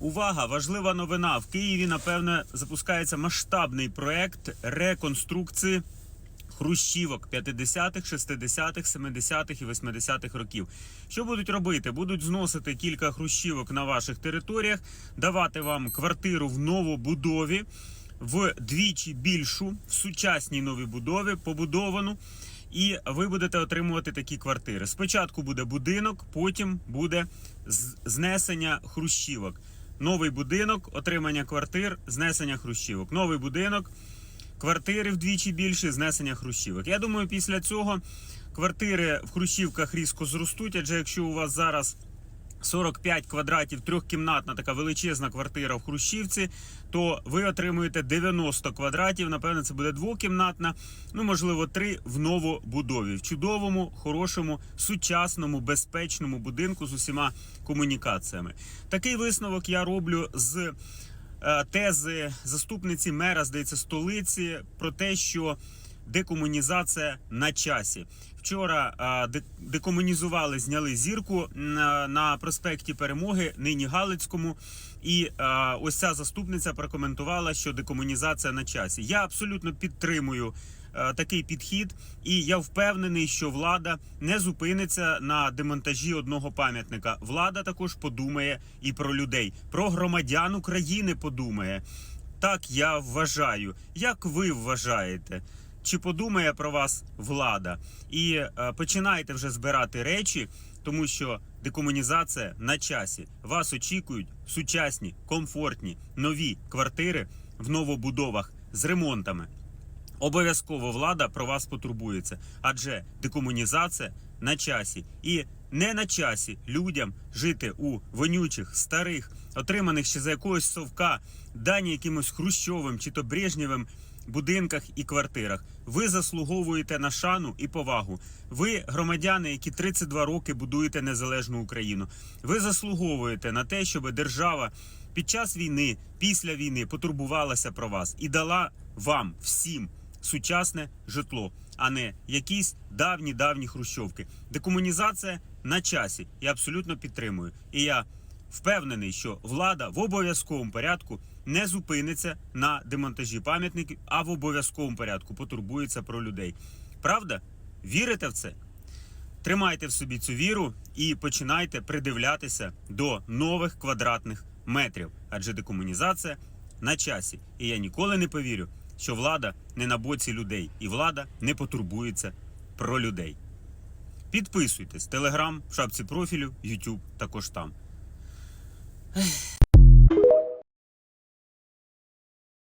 Увага! Важлива новина. В Києві, напевне, запускається масштабний проект реконструкції хрущівок 50-х, 60-х, 70-х і 80-х років. Що будуть робити? Будуть зносити кілька хрущівок на ваших територіях, давати вам квартиру в новобудові. Вдвічі більшу в сучасній новій будові побудовану, і ви будете отримувати такі квартири. Спочатку буде будинок, потім буде знесення хрущівок. Новий будинок, отримання квартир, знесення хрущівок. Новий будинок, квартири вдвічі більше, знесення хрущівок. Я думаю, після цього квартири в хрущівках різко зростуть, адже якщо у вас зараз 45 квадратів, трьохкімнатна така величезна квартира в Хрущівці, то ви отримуєте 90 квадратів. Напевно, це буде двокімнатна, ну можливо, три в новобудові, в чудовому, хорошому, сучасному, безпечному будинку з усіма комунікаціями. Такий висновок я роблю з е, тези заступниці мера, здається, столиці про те, що декомунізація на часі. Вчора декомунізували, зняли зірку на, проспекті Перемоги, нині Галицькому. І ось ця заступниця прокоментувала, що декомунізація на часі. Я абсолютно підтримую такий підхід, і я впевнений, що влада не зупиниться на демонтажі одного пам'ятника. Влада також подумає і про людей, про громадян України подумає. Так я вважаю. Як ви вважаєте? Чи подумає про вас влада? І е, починайте вже збирати речі, тому що декомунізація на часі. Вас очікують сучасні, комфортні, нові квартири в новобудовах з ремонтами. Обов'язково влада про вас потурбується, адже декомунізація на часі і не на часі людям жити у вонючих, старих, отриманих ще за якогось совка, дані якимось хрущовим чи то брежнєвим будинках і квартирах. Ви заслуговуєте на шану і повагу. Ви громадяни, які 32 роки будуєте незалежну Україну. Ви заслуговуєте на те, щоб держава під час війни, після війни потурбувалася про вас і дала вам всім сучасне житло, а не якісь давні давні хрущовки. Декомунізація на часі. Я абсолютно підтримую. І я впевнений, що влада в обов'язковому порядку не зупиниться на демонтажі пам'ятників, а в обов'язковому порядку потурбується про людей. Правда? Вірите в це? Тримайте в собі цю віру і починайте придивлятися до нових квадратних метрів, адже декомунізація на часі. І я ніколи не повірю, що влада не на боці людей, і влада не потурбується про людей. Підписуйтесь, телеграм, в шапці профілю, Ютуб також там.